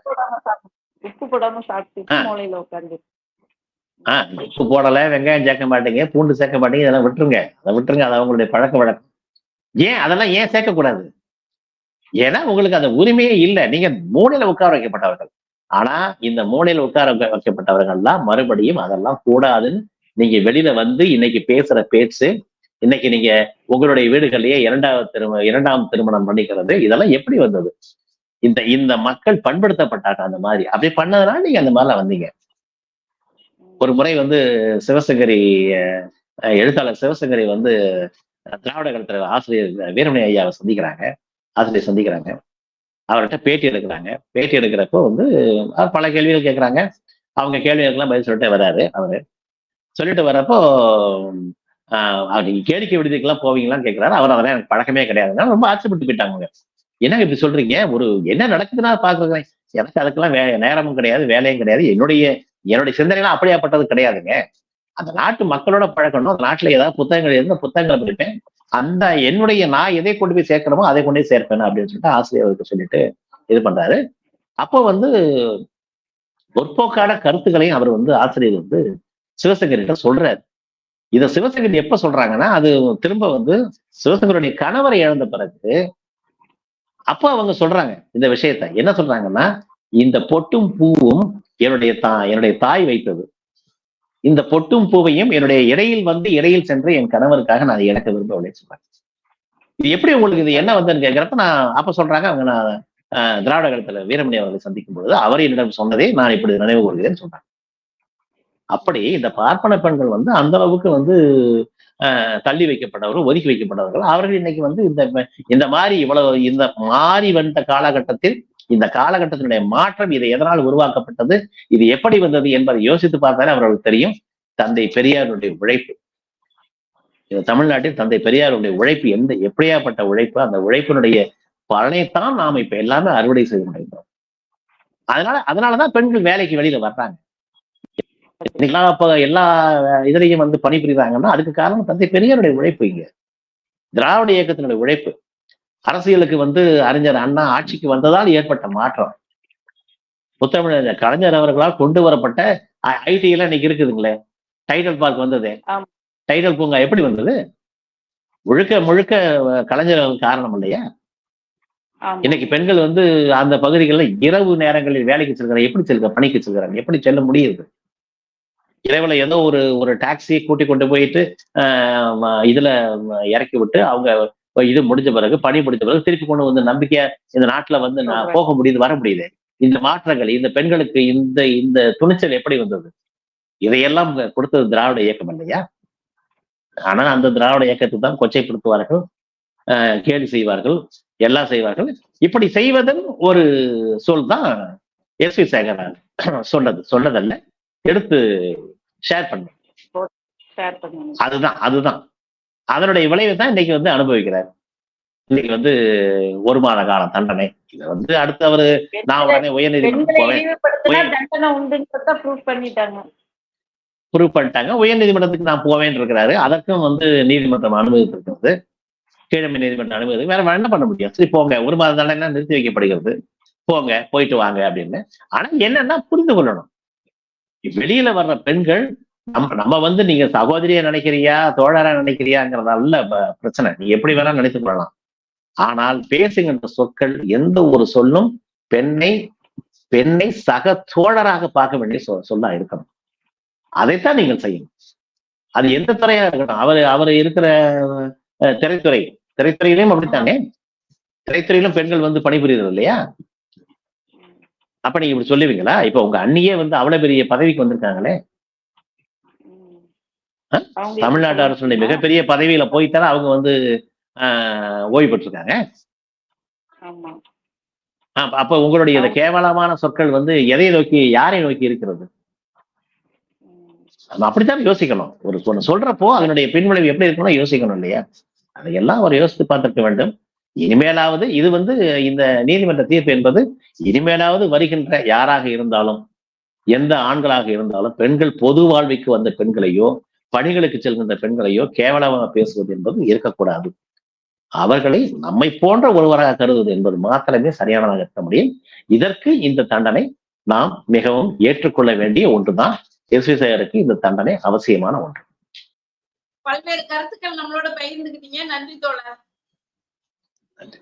உப்பு போடாம சாப்பிட்டு. மூலையில உட்காந்து ஆஹ் உப்பு போடல வெங்காயம் சேர்க்க மாட்டீங்க பூண்டு சேர்க்க மாட்டீங்க இதெல்லாம் விட்டுருங்க. அதை விட்டுருங்க அது அவங்களுடைய பழக்க வழக்கம். ஏன் அதெல்லாம் ஏன் சேர்க்கக்கூடாது? ஏன்னா உங்களுக்கு அந்த உரிமையே இல்லை. நீங்க மூலையில உட்கார வைக்கப்பட்டவர்கள். ஆனா இந்த மூலையில உட்கார வைக்க- வைக்கப்பட்டவர்கள்லாம் மறுபடியும் அதெல்லாம் கூடாதுன்னு நீங்க வெளியில வந்து இன்னைக்கு பேசுற பேச்சு இன்னைக்கு நீங்க உங்களுடைய வீடுகளிலேயே இரண்டாவது திரும இரண்டாம் திருமணம் பண்ணிக்கிறது இதெல்லாம் எப்படி வந்தது? இந்த இந்த மக்கள் பண்படுத்தப்பட்டாங்க அந்த மாதிரி. அப்படி பண்ணதுனால நீங்க அந்த மாதிரிலாம் வந்தீங்க. ஒரு முறை வந்து சிவசங்கரி எழுத்தாளர் சிவசங்கரி வந்து திராவிட கழகத்துல ஆசிரியர் வீரமணி ஐயாவை சந்திக்கிறாங்க. ஆசிரியர் சந்திக்கிறாங்க. அவர்கிட்ட பேட்டி எடுக்கிறாங்க. பேட்டி எடுக்கிறப்போ வந்து பல கேள்விகள் கேட்குறாங்க அவங்க கேள்விகளுக்கெல்லாம் பதில் சொல்லிட்டு வராரு அவரு. சொல்லிட்டு வரப்போ ஆஹ் நீங்க கேளிக்கை விடுதிக்கெல்லாம் போவீங்களான்னு கேட்கிறாரு அவர் அதெல்லாம் எனக்கு பழக்கமே கிடையாதுன்னா ரொம்ப ஆச்சரியப்பட்டு போயிட்டாங்க அவங்க. என்னங்க இப்படி சொல்றீங்க? ஒரு என்ன நடக்குதுன்னா பாக்குறேன் எனக்கு அதுக்கெல்லாம் வே நேரமும் கிடையாது வேலையும் கிடையாது. என்னுடைய என்னுடைய சிந்தனைலாம் அப்படியாப்பட்டது கிடையாதுங்க. அந்த நாட்டு மக்களோட பழக்கணும் அந்த நாட்டுல ஏதாவது புத்தகங்கள் இருந்தால் புத்தகங்களை படிப்பேன். அந்த என்னுடைய நான் எதை கொண்டு போய் சேர்க்கணுமோ அதை கொண்டு போய் சேர்ப்பேன் அப்படின்னு சொல்லிட்டு ஆசிரியர்களுக்கு சொல்லிட்டு இது பண்றாரு. அப்போ வந்து முற்போக்கான கருத்துக்களையும் அவர் வந்து ஆசிரியர் வந்து சிவசங்கரிட்ட சொல்றாரு. இத சிவசங்கரி எப்ப சொல்றாங்கன்னா அது திரும்ப வந்து சிவசங்கருடைய கணவரை இழந்த பிறகு அப்ப அவங்க சொல்றாங்க இந்த விஷயத்த. என்ன சொல்றாங்கன்னா இந்த பொட்டும் பூவும் என்னுடைய தா என்னுடைய தாய் வைத்தது. இந்த பொட்டும் பூவையும் என்னுடைய இடையில் வந்து இடையில் சென்று என் கணவருக்காக நான் இழக்க விரும்பவில்லை சொல்றேன் இது எப்படி உங்களுக்கு இது என்ன வந்ததுன்னு கேட்கிறப்ப நான் அப்ப சொல்றாங்க அவங்க நான் திராவிட கழகத்துல வீரமணி அவர்களை சந்திக்கும் பொழுது அவர் என்னிடம் சொன்னதே நான் இப்படி நினைவு கூறுகிறேன்னு சொல்றாங்க. அப்படி இந்த பார்ப்பன பெண்கள் வந்து அந்த அளவுக்கு வந்து தள்ளி வைக்கப்பட்டவர்கள் ஒதுக்கி வைக்கப்பட்டவர்கள். அவர்கள் இன்னைக்கு வந்து இந்த இந்த மாதிரி இவ்வளவு இந்த மாறி வந்த காலகட்டத்தில் இந்த காலகட்டத்தினுடைய மாற்றம் இது எதனால் உருவாக்கப்பட்டது இது எப்படி வந்தது என்பதை யோசித்து பார்த்தாலே அவர்களுக்கு தெரியும் தந்தை பெரியாருடைய உழைப்பு. இந்த தமிழ்நாட்டில் தந்தை பெரியாருடைய உழைப்பு எந்த எப்படியாப்பட்ட உழைப்பு அந்த உழைப்பினுடைய பலனைத்தான் நாம் இப்ப எல்லாமே அறுவடை செய்து முடிந்தோம் அதனால அதனாலதான் பெண்கள் வேலைக்கு வெளியில வர்றாங்க. இன்னைக்கெல்லாம் அப்ப எல்லா இதுலையும் வந்து பணிபுரிகிறாங்கன்னா அதுக்கு காரணம் தந்தை பெரியாருடைய உழைப்பு இங்க. திராவிட இயக்கத்தினுடைய உழைப்பு. அரசியலுக்கு வந்து அறிஞர் அண்ணா ஆட்சிக்கு வந்ததால் ஏற்பட்ட மாற்றம். புத்தமிழர் கலைஞர் அவர்களால் கொண்டு வரப்பட்ட ஐடி எல்லாம் இன்னைக்கு இருக்குதுங்களே. டைடல் பார்க் வந்தது. டைடல் பூங்கா எப்படி வந்தது? முழுக்க முழுக்க அஹ், கலைஞர் அவர்கள் காரணம் இல்லையா. இன்னைக்கு பெண்கள் வந்து அந்த பகுதிகளில் இரவு நேரங்களில் வேலைக்கு செல்கிறாங்க எப்படி செல்க பணிக்கு செல்கிறாங்க? எப்படி செல்ல முடியுது? இரவுல ஏதோ ஒரு ஒரு டாக்ஸியை கூட்டி கொண்டு போயிட்டு இதுல இறக்கி விட்டு அவங்க இது முடிஞ்ச பிறகு பணி முடிஞ்ச பிறகு திருப்பி கொண்டு வந்து நம்பிக்கையா இந்த நாட்டுல வந்து நான் போக முடியுது வர முடியுது. இந்த மாற்றங்கள் இந்த பெண்களுக்கு இந்த இந்த துணிச்சல் எப்படி வந்தது? இதையெல்லாம் கொடுத்தது திராவிட இயக்கம் இல்லையா? ஆனா அந்த திராவிட இயக்கத்தை தான் கொச்சைப்படுத்துவார்கள் ஆஹ் கேலி செய்வார்கள் எல்லாம் செய்வார்கள். இப்படி செய்வதன் ஒரு சொல் தான் எஸ் வி சேகரன் சொன்னது சொன்னதல்ல. எடுத்து ஷேர் பண்ண. ஷேர் பண்ணுங்க அதுதான் அதுதான். அதனுடைய விளைவை தான் இன்னைக்கு வந்து அனுபவிக்கிறார். இன்னைக்கு வந்து ஒரு மாத காலம் தண்டனை. இதை வந்து அடுத்து அவரு நான் உடனே உயர் நீதிமன்றம் ப்ரூவ் பண்ணிட்டாங்க. உயர் நீதிமன்றத்துக்கு நான் போவேன் இருக்கிறாரு. அதற்கும் வந்து நீதிமன்றம் அனுமதித்திருக்கிறது. கீழமை நீதிமன்றம் அனுமதி வேற என்ன பண்ண முடியும்? சரி போங்க. ஒரு மாத தண்டனை நிறுத்தி வைக்கப்படுகிறது. போங்க போயிட்டு வாங்க அப்படின்னு. ஆனா என்னன்னா புரிந்து கொள்ளணும். வெளியில வர்ற பெண்கள் நம்ம நம்ம வந்து நீங்க சகோதரியா நினைக்கிறியா தோழரா நினைக்கிறியாங்கிறது அல்ல ப- பிரச்சனை. நீ எப்படி வேணா நினைத்துக் கொள்ளலாம். ஆனால் பேசுகின்ற சொற்கள் எந்த ஒரு சொல்லும் பெண்ணை பெண்ணை சக தோழராக பார்க்க வேண்டிய சொ- சொல்லா இருக்கணும். அதைத்தான் நீங்கள் செய்யணும். அது எந்த துறையா இருக்கட்டும். அவர் அவர் இருக்கிற அஹ், திரைத்துறை. திரைத்துறையிலையும் அப்படித்தானே? திரைத்துறையிலும் பெண்கள் வந்து பணிபுரியுறது இல்லையா? அப்ப நீங்க இப்படி சொல்லுவீங்களா? இப்ப உங்க அண்ணியே வந்து அவ்வளவு பெரிய பதவிக்கு வந்திருக்காங்களே. தமிழ்நாட்டு அரசுடைய மிகப்பெரிய பதவியில போய்த்தானே அவங்க வந்து ஓய்வு பெற்றிருக்காங்க. ஆமா. அப்ப- உங்களுடைய இந்த கேவலமான சொற்கள் வந்து எதை நோக்கி யாரை நோக்கி இருக்கிறது. நம்ம அப்படித்தான் யோசிக்கணும். ஒரு சொல்றப்போ அதனுடைய பின்விளைவு எப்படி இருக்கணும் யோசிக்கணும் இல்லையா? அதையெல்லாம் அவர் யோசித்து பார்த்திருக்க வேண்டும். இனிமேலாவது இது வந்து இந்த நீதிமன்ற தீர்ப்பு என்பது இனிமேலாவது வருகின்ற யாராக இருந்தாலும் எந்த ஆண்களாக இருந்தாலும் பெண்கள் பொது வாழ்விக்கு வந்த பெண்களையோ பணிகளுக்கு செல்கின்ற பெண்களையோ கேவலமாக பேசுவது என்பது இருக்கக்கூடாது. அவர்களை நம்மை போன்ற ஒருவராக கருதுவது என்பது மாத்திரமே சரியானதாக இருக்க முடியும். இதற்கு இந்த தண்டனை நாம் மிகவும் ஏற்றுக்கொள்ள வேண்டிய ஒன்றுதான். எஸ் வி சேகருக்கு இந்த தண்டனை அவசியமான ஒன்று. பல்வேறு கருத்துக்கள் நம்மளோட பகிர்ந்துக்கிட்டீங்க. நன்றி தோழர். and